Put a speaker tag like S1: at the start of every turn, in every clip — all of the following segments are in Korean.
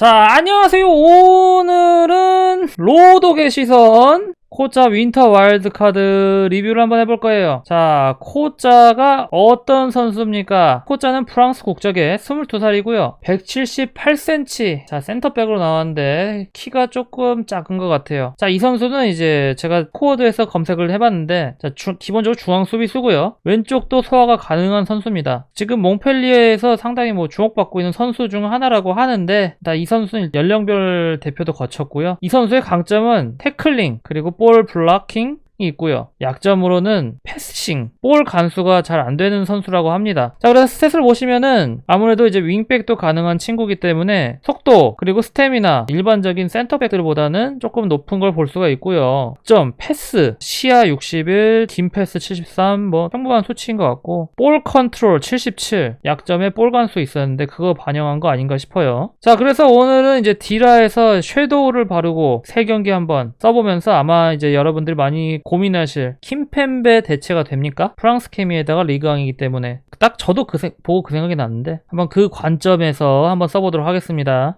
S1: 자, 안녕하세요. 오늘은 로독의 시선 코짜 윈터 와일드카드 리뷰를 한번 해볼 거예요. 자, 코짜가 어떤 선수입니까? 코짜는 프랑스 국적의 22살이고요. 178cm. 자, 센터백으로 나왔는데 키가 조금 작은 것 같아요. 자, 이 선수는 이제 제가 코어드에서 검색을 해봤는데 자, 주- 기본적으로 중앙 수비수고요. 왼쪽도 소화가 가능한 선수입니다. 지금 몽펠리에에서 상당히 뭐 주목받고 있는 선수 중 하나라고 하는데 나이 선수는 연령별 대표도 거쳤고요. 이 선수의 강점은 태클링 그리고 볼 블락킹 이 있고요. 약점으로는 패스 싱, 볼 간수가 잘 안 되는 선수라고 합니다. 자, 그래서 스탯을 보시면은 아무래도 이제 윙백도 가능한 친구기 때문에 속도 그리고 스태미나 일반적인 센터백들보다는 조금 높은 걸 볼 수가 있고요. 점 패스 시야 61, 긴 패스 73, 뭐 평범한 수치인 것 같고 볼 컨트롤 77, 약점에 볼 간수 있었는데 그거 반영한 거 아닌가 싶어요. 자, 그래서 오늘은 이제 디라에서 섀도우를 바르고 세 경기 한번 써보면서 아마 이제 여러분들 많이 고민하실 킴펜베 대체가 됩니까? 프랑스 케미에다가 리그왕이기 때문에 딱 저도 그 생- 보고 그 생각이 났는데 한번 그 관점에서 한번 써보도록 하겠습니다.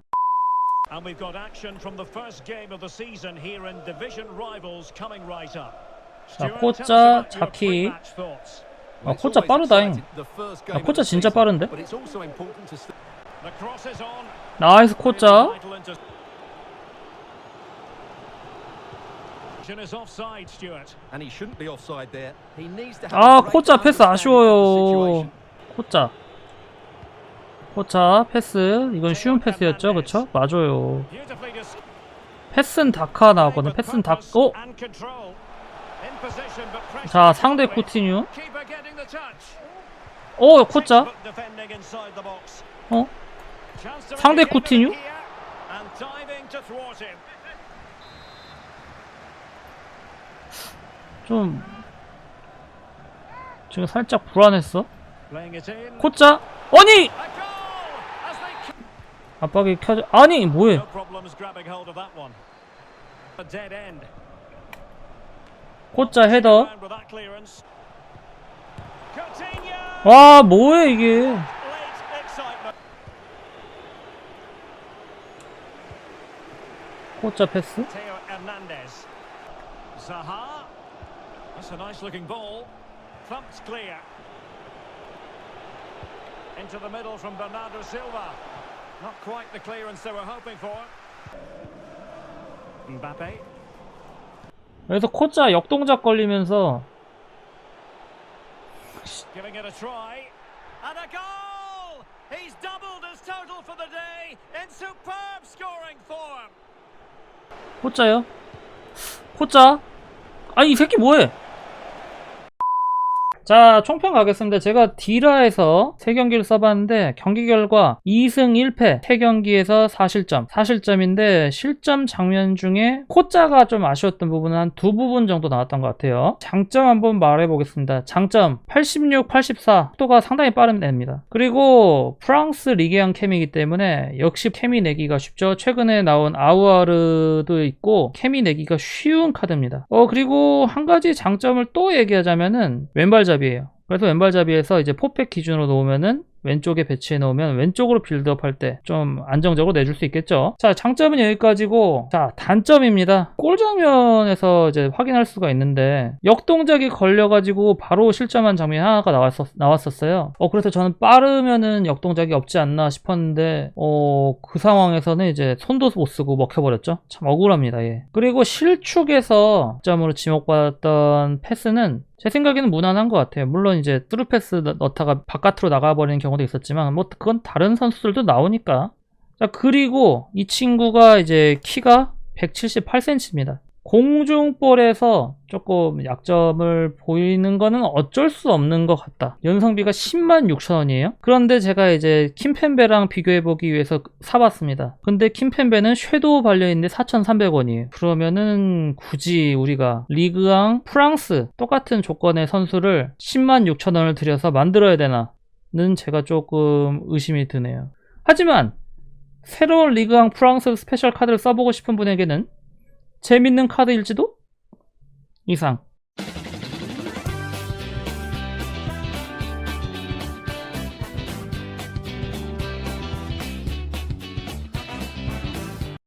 S2: And we've got action from the first game of the season here in division rivals coming right up.
S1: 자, 코짜, 자키. 아, 코짜 빠르다잉. 아, 코짜 진짜 빠른데? 나이스 코짜. 아, 코짜 패스 아쉬워요. 코짜. 코짜 패스. 이건 쉬운 패스였죠, 그쵸? 맞아요. 패스는 다카 나왔거든. 패스는 다.
S2: purpose
S1: 어?
S2: and control. In position, but pressure
S1: 자, 상대
S2: touch.
S1: 어, 코짜. 어? 상대 쿠티뉴? 좀. 지금 살짝 불안했어. 코짜. 아니! 압박이 켜져. 아니, 뭐해. 코짜 헤더. 와, 뭐해, 이게. 코짜 패스.
S2: Teo Hernandez. Zaha. That's a nice looking ball. Thumped clear. Into the middle from Bernardo Silva. Not quite the clearance they were hoping for. Mbappe.
S1: 그래서 코짜 역동작 걸리면서
S2: Giving it a try. And a goal! He's doubled his total for the day in superb scoring form.
S1: 코짜요? 코짜? 아니 이 새끼 뭐해? 자 총평 가겠습니다. 제가 디라에서 3경기를 써봤는데 경기 결과 2승 1패 3경기에서 4실점 4실점인데 실점 장면 중에 코짜가 좀 아쉬웠던 부분은 한 두 부분 정도 나왔던 것 같아요. 장점 한번 말해보겠습니다. 장점 86, 84 속도가 상당히 빠른 애입니다. 그리고 프랑스 리게앙 캠이기 때문에 역시 캠이 내기가 쉽죠. 최근에 나온 아우아르도 있고 캠이 내기가 쉬운 카드입니다. 어 그리고 한 가지 장점을 또 얘기하자면은 왼발 잡이에요. 그래서 왼발잡이에서 이제 포백 기준으로 놓으면은 왼쪽에 배치해 놓으면 왼쪽으로 빌드업 할 때 좀 안정적으로 내줄 수 있겠죠. 자, 장점은 여기까지고, 자, 단점입니다. 골 장면에서 이제 확인할 수가 있는데, 역동작이 걸려가지고 바로 실점한 장면이 하나가 나왔었, 나왔었어요. 어, 그래서 저는 빠르면은 역동작이 없지 않나 싶었는데, 어, 그 상황에서는 이제 손도 못 쓰고 먹혀버렸죠. 참 억울합니다, 예. 그리고 실축에서 점으로 지목받았던 패스는 제 생각에는 무난한 것 같아요. 물론 이제 뚜루 패스 넣- 넣다가 바깥으로 나가버리는 경우 도 있었지만 뭐 그건 다른 선수들도 나오니까. 자 그리고 이 친구가 이제 키가 178cm입니다. 공중볼에서 조금 약점을 보이는 거는 어쩔 수 없는 것 같다. 연성비가 10만 6천 원이에요. 그런데 제가 이제 킴펜베랑 비교해보기 위해서 사봤습니다. 근데 킴펜베는 섀도우 발려있는데 4,300원이에요. 그러면은 굳이 우리가 리그왕 프랑스 똑같은 조건의 선수를 10만 6천 원을 들여서 만들어야 되나 는 제가 조금 의심이 드네요. 하지만 새로운 리그왕 프랑스 스페셜 카드를 써보고 싶은 분에게는 재밌는 카드일지도? 이상